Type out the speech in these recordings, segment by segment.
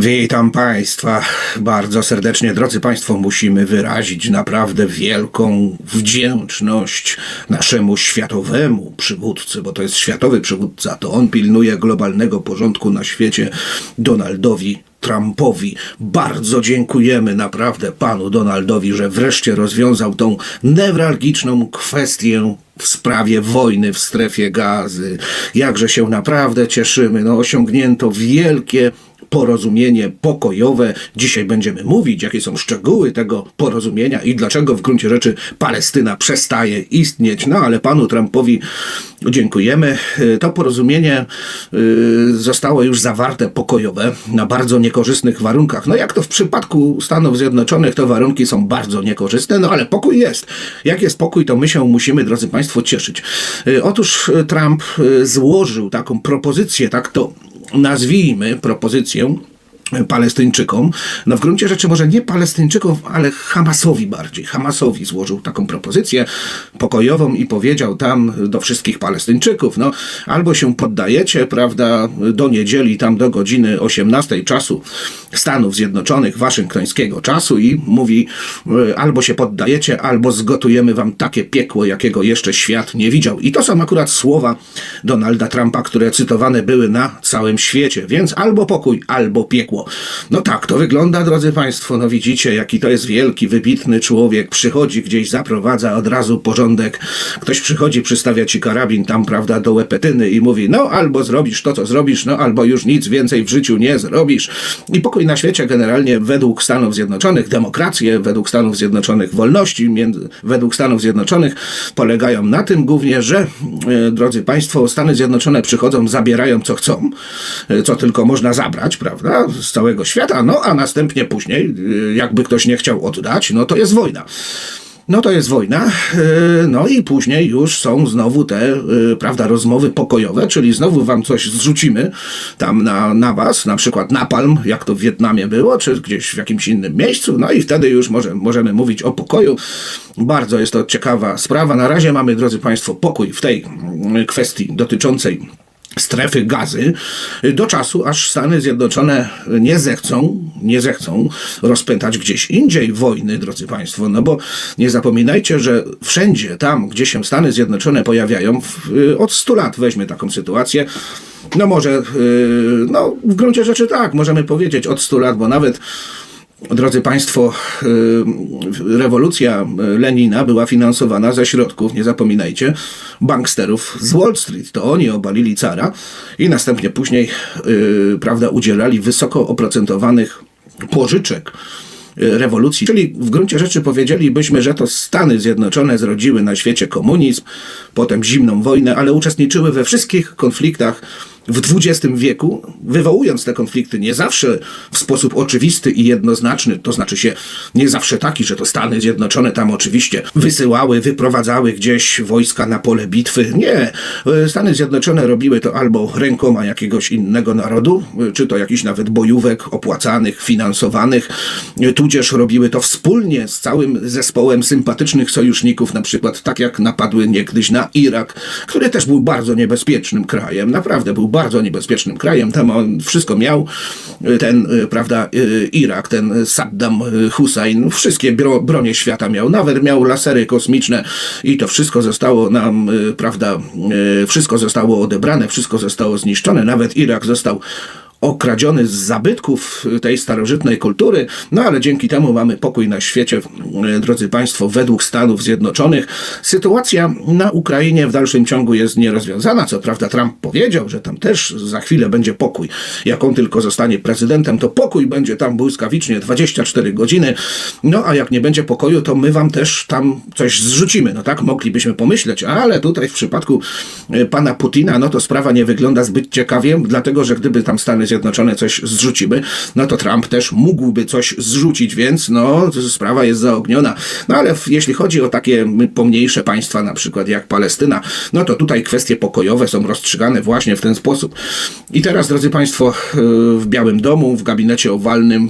Witam Państwa bardzo serdecznie. Drodzy Państwo, musimy wyrazić naprawdę wielką wdzięczność naszemu światowemu przywódcy, bo to jest światowy przywódca, to on pilnuje globalnego porządku na świecie, Donaldowi Trumpowi. Bardzo dziękujemy naprawdę panu Donaldowi, że wreszcie rozwiązał tą newralgiczną kwestię w sprawie wojny w strefie gazy. Jakże się naprawdę cieszymy. No, osiągnięto wielkie porozumienie pokojowe. Dzisiaj będziemy mówić, jakie są szczegóły tego porozumienia i dlaczego w gruncie rzeczy Palestyna przestaje istnieć. No ale panu Trumpowi dziękujemy. To porozumienie y, zostało już zawarte pokojowe na bardzo niekorzystnych warunkach. No jak to w przypadku Stanów Zjednoczonych, to warunki są bardzo niekorzystne, no ale pokój jest. Jak jest pokój, to my się musimy, drodzy Państwo, cieszyć. Y, Otóż Trump y, złożył taką propozycję, tak to nazwijmy propozycję Palestyńczykom. No w gruncie rzeczy może nie Palestyńczykom, ale Hamasowi bardziej. Hamasowi złożył taką propozycję pokojową i powiedział tam do wszystkich Palestyńczyków, no albo się poddajecie, prawda, do niedzieli tam do godziny 18 czasu Stanów Zjednoczonych, waszyngtońskiego czasu i mówi y, albo się poddajecie, albo zgotujemy wam takie piekło, jakiego jeszcze świat nie widział. I to są akurat słowa Donalda Trumpa, które cytowane były na całym świecie. Więc albo pokój, albo piekło. No tak, to wygląda, drodzy Państwo. No widzicie, jaki to jest wielki, wybitny człowiek. Przychodzi gdzieś, zaprowadza od razu porządek. Ktoś przychodzi, przystawia ci karabin tam, prawda, do łepetyny i mówi, no albo zrobisz to, co zrobisz, no albo już nic więcej w życiu nie zrobisz. I pokój na świecie generalnie według Stanów Zjednoczonych, demokracje według Stanów Zjednoczonych, wolności między, według Stanów Zjednoczonych polegają na tym głównie, że, e, drodzy Państwo, Stany Zjednoczone przychodzą, zabierają co chcą, e, co tylko można zabrać, prawda, z całego świata, no a następnie później, y, jakby ktoś nie chciał oddać, no to jest wojna. No to jest wojna, y, no i później już są znowu te, y, prawda, rozmowy pokojowe, czyli znowu wam coś zrzucimy tam na, na was, na przykład napalm, jak to w Wietnamie było, czy gdzieś w jakimś innym miejscu, no i wtedy już może, możemy mówić o pokoju. Bardzo jest to ciekawa sprawa. Na razie mamy, drodzy Państwo, pokój w tej kwestii dotyczącej strefy gazy do czasu, aż Stany Zjednoczone nie zechcą, nie zechcą rozpętać gdzieś indziej wojny, drodzy Państwo, no bo nie zapominajcie, że wszędzie tam, gdzie się Stany Zjednoczone pojawiają, w, od 100 lat weźmy taką sytuację, no może, yy, no w gruncie rzeczy tak, możemy powiedzieć od 100 lat, bo nawet Drodzy Państwo, y, rewolucja Lenina była finansowana ze środków, nie zapominajcie, banksterów z Wall Street. To oni obalili cara i następnie później y, prawda, udzielali wysoko oprocentowanych pożyczek y, rewolucji. Czyli w gruncie rzeczy powiedzielibyśmy, że to Stany Zjednoczone zrodziły na świecie komunizm, potem zimną wojnę, ale uczestniczyły we wszystkich konfliktach w XX wieku, wywołując te konflikty nie zawsze w sposób oczywisty i jednoznaczny, to znaczy się nie zawsze taki, że to Stany Zjednoczone tam oczywiście wysyłały, wyprowadzały gdzieś wojska na pole bitwy. Nie. Stany Zjednoczone robiły to albo rękoma jakiegoś innego narodu, czy to jakichś nawet bojówek opłacanych, finansowanych, tudzież robiły to wspólnie z całym zespołem sympatycznych sojuszników, na przykład tak jak napadły niegdyś na Irak, który też był bardzo niebezpiecznym krajem, naprawdę był bardzo niebezpiecznym krajem. Tam on wszystko miał. Ten, prawda, Irak, ten Saddam Hussein, wszystkie bronie świata miał. Nawet miał lasery kosmiczne i to wszystko zostało nam, prawda, wszystko zostało odebrane, wszystko zostało zniszczone. Nawet Irak został okradziony z zabytków tej starożytnej kultury, no ale dzięki temu mamy pokój na świecie, drodzy Państwo, według Stanów Zjednoczonych. Sytuacja na Ukrainie w dalszym ciągu jest nierozwiązana. Co prawda Trump powiedział, że tam też za chwilę będzie pokój. Jak on tylko zostanie prezydentem, to pokój będzie tam błyskawicznie 24 godziny. No a jak nie będzie pokoju, to my wam też tam coś zrzucimy. No tak moglibyśmy pomyśleć, ale tutaj w przypadku e, pana Putina, no to sprawa nie wygląda zbyt ciekawie, dlatego że gdyby tam Stany Zjednoczone coś zrzuciły, no to Trump też mógłby coś zrzucić, więc no sprawa jest zaogniona. No ale jeśli chodzi o takie pomniejsze państwa, na przykład jak Palestyna, no to tutaj kwestie pokojowe są rozstrzygane właśnie w ten sposób. I teraz, drodzy Państwo, w Białym Domu, w gabinecie owalnym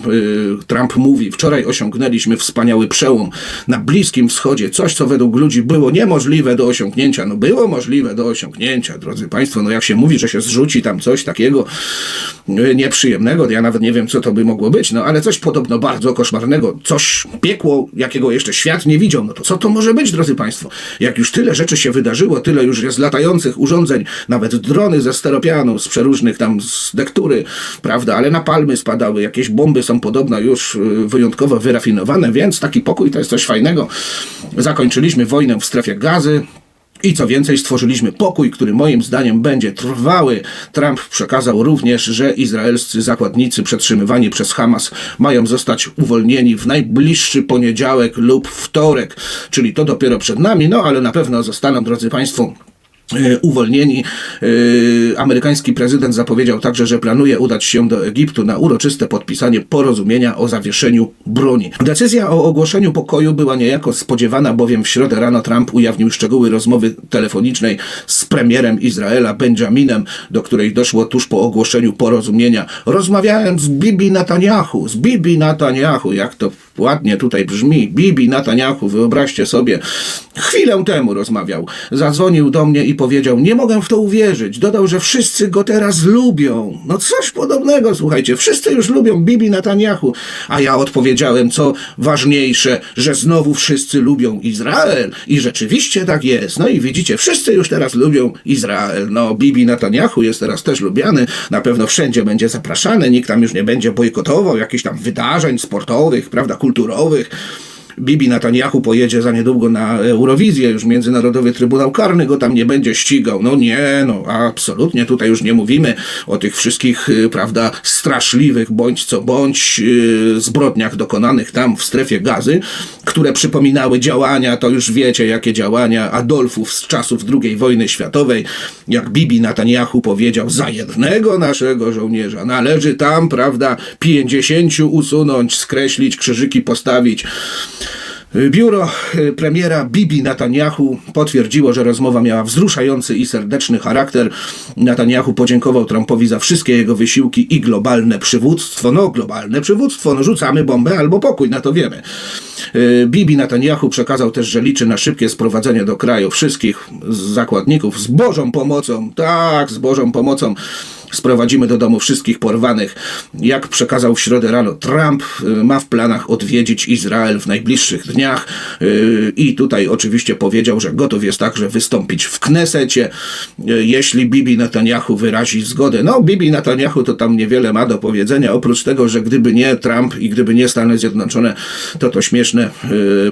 y, Trump mówi, wczoraj osiągnęliśmy wspaniały przełom na Bliskim Wschodzie, coś, co według ludzi było niemożliwe do osiągnięcia. No było możliwe do osiągnięcia, drodzy Państwo, no jak się mówi, że się zrzuci tam coś takiego, nieprzyjemnego, ja nawet nie wiem, co to by mogło być, no ale coś podobno bardzo koszmarnego, coś piekło, jakiego jeszcze świat nie widział. No to co to może być, drodzy Państwo? Jak już tyle rzeczy się wydarzyło, tyle już jest latających urządzeń, nawet drony ze steropianu, z przeróżnych tam z dektury, prawda, ale na palmy spadały, jakieś bomby są podobno już y, wyjątkowo wyrafinowane, więc taki pokój to jest coś fajnego. Zakończyliśmy wojnę w strefie gazy. I co więcej, stworzyliśmy pokój, który moim zdaniem będzie trwały. Trump przekazał również, że izraelscy zakładnicy przetrzymywani przez Hamas mają zostać uwolnieni w najbliższy poniedziałek lub wtorek, czyli to dopiero przed nami, no ale na pewno zostaną, drodzy Państwo, uwolnieni. E, Amerykański prezydent zapowiedział także, że planuje udać się do Egiptu na uroczyste podpisanie porozumienia o zawieszeniu broni. Decyzja o ogłoszeniu pokoju była niejako spodziewana, bowiem w środę rano Trump ujawnił szczegóły rozmowy telefonicznej z premierem Izraela Benjaminem, do której doszło tuż po ogłoszeniu porozumienia. Rozmawiałem z Bibi Netanyahu, z Bibi Netanyahu, jak to ładnie tutaj brzmi, Bibi Netanyahu, wyobraźcie sobie, chwilę temu rozmawiał. Zadzwonił do mnie i powiedział, nie mogę w to uwierzyć. Dodał, że wszyscy go teraz lubią. No coś podobnego, słuchajcie, wszyscy już lubią Bibi Netanyahu. A ja odpowiedziałem, co ważniejsze, że znowu wszyscy lubią Izrael. I rzeczywiście tak jest. No i widzicie, wszyscy już teraz lubią Izrael. No, Bibi Netanyahu jest teraz też lubiany, na pewno wszędzie będzie zapraszany, nikt tam już nie będzie bojkotował jakichś tam wydarzeń sportowych, prawda, kulturowych. kulturowych, Bibi Netanyahu pojedzie za niedługo na Eurowizję, już Międzynarodowy Trybunał Karny go tam nie będzie ścigał. No nie, no absolutnie, tutaj już nie mówimy o tych wszystkich, y, prawda, straszliwych, bądź co bądź, yy, zbrodniach dokonanych tam w strefie gazy, które przypominały działania, to już wiecie, jakie działania Adolfów z czasów II wojny światowej, jak Bibi Netanyahu powiedział, za jednego naszego żołnierza należy tam, prawda, 50 usunąć, skreślić, krzyżyki postawić. Biuro y, premiera Bibi Netanyahu potwierdziło, że rozmowa miała wzruszający i serdeczny charakter. Netanyahu podziękował Trumpowi za wszystkie jego wysiłki i globalne przywództwo. No, globalne przywództwo, no rzucamy bombę albo pokój, na to wiemy. Y, Bibi Netanyahu przekazał też, że liczy na szybkie sprowadzenie do kraju wszystkich zakładników z Bożą pomocą. Tak, z Bożą pomocą sprowadzimy do domu wszystkich porwanych. Jak przekazał w środę rano Trump, y, ma w planach odwiedzić Izrael w najbliższych dniach y, i tutaj oczywiście powiedział, że gotów jest także wystąpić w Knesecie, y, jeśli Bibi Netanyahu wyrazi zgodę. No, Bibi Netanyahu to tam niewiele ma do powiedzenia, oprócz tego, że gdyby nie Trump i gdyby nie Stany Zjednoczone, to to śmieszne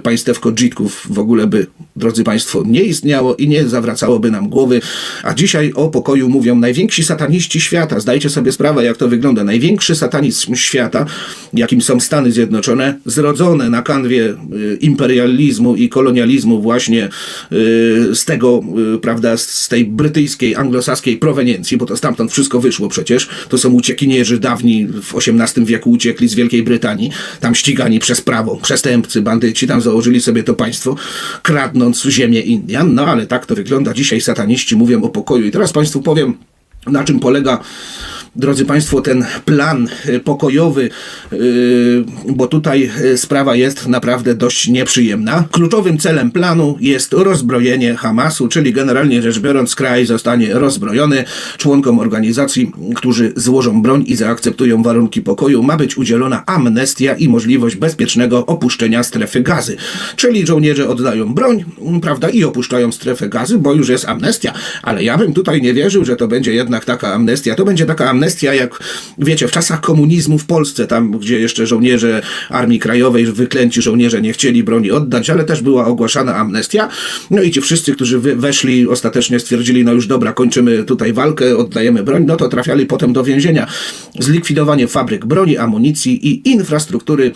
państewko dżitków w ogóle by, drodzy Państwo, nie istniało i nie zawracałoby nam głowy. A dzisiaj o pokoju mówią najwięksi sataniści świata. Zdajcie sobie sprawę, jak to wygląda. Największy satanizm świata, jakim są Stany Zjednoczone, zrodzone na kanwie y, imperializmu i kolonializmu właśnie y, z tego, y, prawda, z tej brytyjskiej, anglosaskiej proweniencji, bo to stamtąd wszystko wyszło przecież. To są uciekinierzy dawni w XVIII wieku uciekli z Wielkiej Brytanii, tam ścigani przez prawo, przestępcy, bandyci, tam założyli sobie to państwo, kradnąc ziemię Indian. No ale tak to wygląda. Dzisiaj sataniści mówią o pokoju. I teraz Państwu powiem, na czym polega, drodzy Państwo, ten plan y, pokojowy, yy, bo tutaj y, sprawa jest naprawdę dość nieprzyjemna. Kluczowym celem planu jest rozbrojenie Hamasu, czyli generalnie rzecz biorąc, kraj zostanie rozbrojony. Członkom organizacji, którzy złożą broń i zaakceptują warunki pokoju, ma być udzielona amnestia i możliwość bezpiecznego opuszczenia strefy gazy. Czyli żołnierze oddają broń, prawda, i opuszczają strefę gazy, bo już jest amnestia. Ale ja bym tutaj nie wierzył, że to będzie jednak taka amnestia. To będzie taka amnestia, jak wiecie, w czasach komunizmu w Polsce, tam gdzie jeszcze żołnierze Armii Krajowej, wyklęci żołnierze nie chcieli broni oddać, ale też była ogłaszana amnestia. No i ci wszyscy, którzy weszli, ostatecznie stwierdzili, no już dobra, kończymy tutaj walkę, oddajemy broń, no to trafiali potem do więzienia. Zlikwidowanie fabryk broni, amunicji i infrastruktury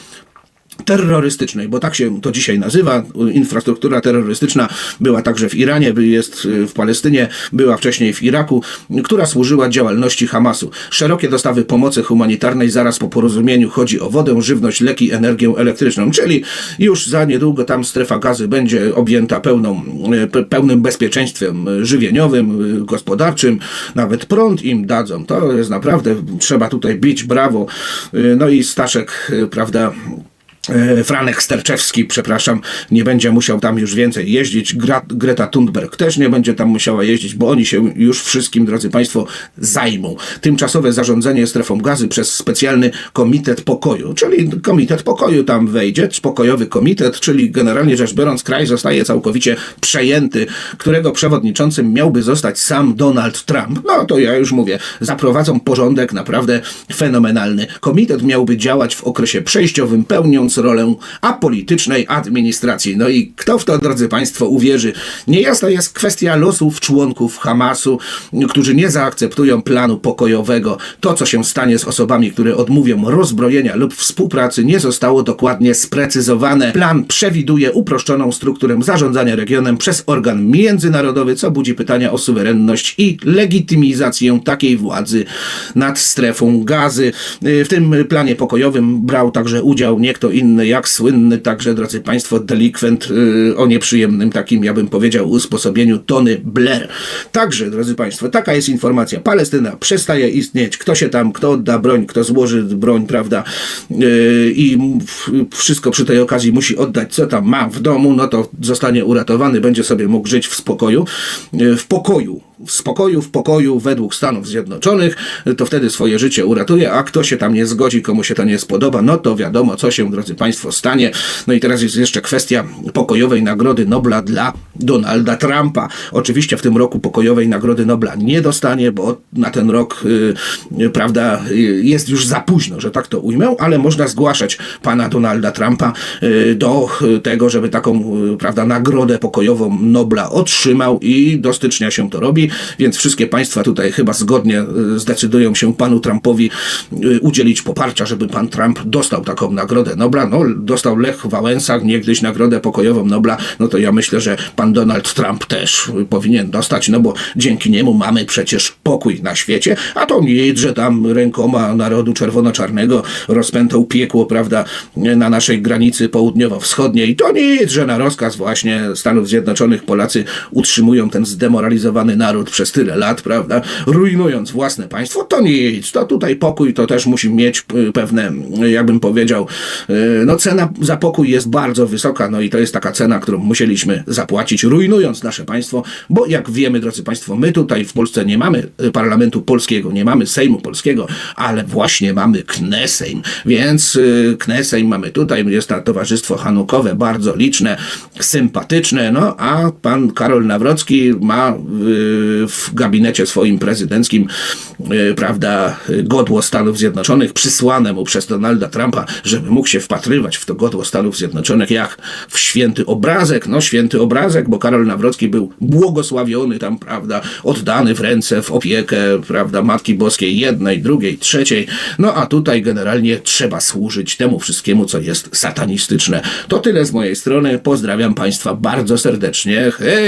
terrorystycznej, bo tak się to dzisiaj nazywa. Infrastruktura terrorystyczna była także w Iranie, jest w Palestynie, była wcześniej w Iraku, która służyła działalności Hamasu. Szerokie dostawy pomocy humanitarnej zaraz po porozumieniu chodzi o wodę, żywność, leki, energię elektryczną, czyli już za niedługo tam strefa gazy będzie objęta pełną, pe, pełnym bezpieczeństwem żywieniowym, gospodarczym, nawet prąd im dadzą. To jest naprawdę, trzeba tutaj bić brawo. No i Staszek, prawda, Franek Sterczewski, przepraszam, nie będzie musiał tam już więcej jeździć. Gra, Greta Thunberg też nie będzie tam musiała jeździć, bo oni się już wszystkim, drodzy Państwo, zajmą. Tymczasowe zarządzanie strefą gazy przez specjalny komitet pokoju, czyli komitet pokoju tam wejdzie, pokojowy komitet, czyli generalnie rzecz biorąc, kraj zostaje całkowicie przejęty, którego przewodniczącym miałby zostać sam Donald Trump. No to ja już mówię, zaprowadzą porządek naprawdę fenomenalny. Komitet miałby działać w okresie przejściowym, pełniąc rolę apolitycznej administracji. No i kto w to, drodzy Państwo, uwierzy? Niejasna jest kwestia losów członków Hamasu, którzy nie zaakceptują planu pokojowego. To, co się stanie z osobami, które odmówią rozbrojenia lub współpracy, nie zostało dokładnie sprecyzowane. Plan przewiduje uproszczoną strukturę zarządzania regionem przez organ międzynarodowy, co budzi pytania o suwerenność i legitymizację takiej władzy nad strefą gazy. Y, W tym planie pokojowym brał także udział nie kto inny jak słynny także, drodzy Państwo, delikwent y, o nieprzyjemnym takim, ja bym powiedział, usposobieniu Tony Blair. Także, drodzy Państwo, taka jest informacja. Palestyna przestaje istnieć. Kto się tam, kto odda broń, kto złoży broń, prawda, y, i wszystko przy tej okazji musi oddać, co tam ma w domu, no to zostanie uratowany, będzie sobie mógł żyć w spokoju. Y, W pokoju w spokoju, w pokoju według Stanów Zjednoczonych, to wtedy swoje życie uratuje, a kto się tam nie zgodzi, komu się to nie spodoba, no to wiadomo, co się, drodzy Państwo, stanie. No i teraz jest jeszcze kwestia pokojowej Nagrody Nobla dla Donalda Trumpa. Oczywiście w tym roku pokojowej Nagrody Nobla nie dostanie, bo na ten rok, y, prawda, y, jest już za późno, że tak to ujmę, ale można zgłaszać pana Donalda Trumpa y, do y, tego, żeby taką, y, prawda, nagrodę pokojową Nobla otrzymał i do stycznia się to robi, więc wszystkie państwa tutaj chyba zgodnie y, zdecydują się panu Trumpowi y, udzielić poparcia, żeby pan Trump dostał taką nagrodę Nobla. No, dostał Lech Wałęsa niegdyś nagrodę pokojową Nobla, no to ja myślę, że pan Donald Trump też powinien dostać, no bo dzięki niemu mamy przecież pokój na świecie, a to nic, że tam rękoma narodu czerwono-czarnego rozpętał piekło, prawda, na naszej granicy południowo-wschodniej. To nic, że na rozkaz właśnie Stanów Zjednoczonych Polacy utrzymują ten zdemoralizowany naród przez tyle lat, prawda, rujnując własne państwo. To nic, to tutaj pokój to też musi mieć y, pewne, jakbym powiedział, y, no cena za pokój jest bardzo wysoka, no i to jest taka cena, którą musieliśmy zapłacić, rujnując nasze państwo, bo jak wiemy, drodzy Państwo, my tutaj w Polsce nie mamy y, parlamentu polskiego, nie mamy Sejmu polskiego, ale właśnie mamy Knesejm, więc Knesejm mamy tutaj, jest to towarzystwo hanukowe, bardzo liczne, sympatyczne, no a pan Karol Nawrocki ma y, w gabinecie swoim prezydenckim, y, prawda, godło Stanów Zjednoczonych przysłane mu przez Donalda Trumpa, żeby mógł się wpatrywać w to godło Stanów Zjednoczonych jak w święty obrazek, no święty obrazek, bo Karol Nawrocki był błogosławiony tam, prawda, oddany w ręce, w opiekę, prawda, Matki Boskiej jednej, drugiej, trzeciej, no a tutaj generalnie trzeba służyć temu wszystkiemu, co jest satanistyczne. To tyle z mojej strony, pozdrawiam Państwa bardzo serdecznie, hej!